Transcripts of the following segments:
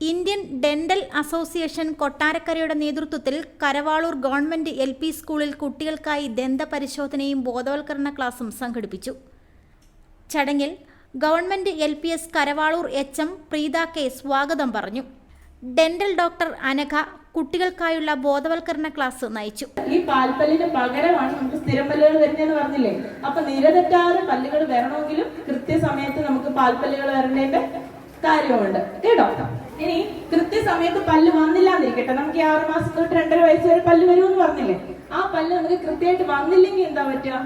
Indian dental association കൊട്ടാരക്കരയുടെ നേതൃത്വത്തിൽ Karavaloor government L P സ്കൂളിൽ കുട്ടികൾക്കായി ദന്ത പരിശോധനയും ബോധവൽക്കരണ ക്ലാസും സംഘടിപ്പിച്ചു. ചടങ്ങിൽ government L P S Karavalur H M Preetha K സ്വാഗതം പറഞ്ഞു. ഡെന്റൽ ഡോക്ടർ അനഘ കുട്ടികൾക്കായുള്ള ബോധവൽക്കരണ ക്ലാസ് നയിച്ചു. ഈ പാൽപ്പല്ലിന് പകരമാണ് നമുക്ക് സ്ഥിരം പല്ലുകൾ വരുന്നതെന്ന് പറഞ്ഞില്ലേ? അപ്പൊ നിരതെറ്റാതെ പല്ലുകൾ വരണമെങ്കിലും കൃത്യസമയത്ത് നമുക്ക് പാൽപ്പല്ലുകൾ വരേണ്ടതിന്റെ കാര്യമുണ്ട്. കേട്ടോ? ഇനി കൃത്യസമയത്ത് പല്ല് വന്നില്ല എന്നിരിക്കട്ടെ നമുക്ക് ഈ ആറ് മാസം തൊട്ട് രണ്ടര വയസ്സ് വരെ പല്ല് വരുമെന്ന് പറഞ്ഞില്ലേ? ആ പല്ല് നമുക്ക് കൃത്യമായിട്ട് വന്നില്ലെങ്കിൽ എന്താ പറ്റുക?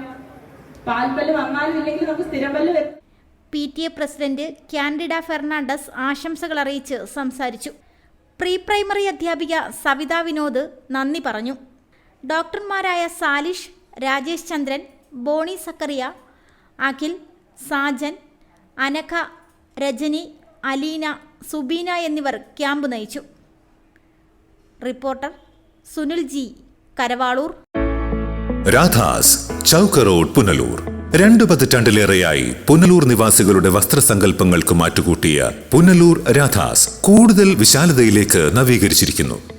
പാൽപ്പല്ല് വന്നാലും ഇല്ലെങ്കിൽ നമുക്ക് സ്ഥിരം പല്ല് വരും P T A president Candida Fernandes ആശംസകൾ അറിയിച്ച് സംസാരിച്ചു. പ്രീ പ്രൈമറി അധ്യാപിക സവിത വിനോദ് നന്ദി പറഞ്ഞു. ഡോക്ടർമാരായ സാലിഷ് രാജേഷ് ചന്ദ്രൻ ബോണി സക്കറിയ അഖിൽ സാജൻ അനഖ രജനി അലീന സുബീന എന്നിവർ ക്യാമ്പ് നയിച്ചു. Reporter Sunil G Karavaloor. Radha's Chowka road Punalur. രണ്ടു പതിറ്റാണ്ടിലേറെയായി പുനലൂർ നിവാസികളുടെ വസ്ത്രസങ്കല്പങ്ങൾക്ക് മാറ്റുകൂട്ടിയ പുനലൂർ രാധാസ് കൂടുതൽ വിശാലതയിലേക്ക് നവീകരിച്ചിരിക്കുന്നു.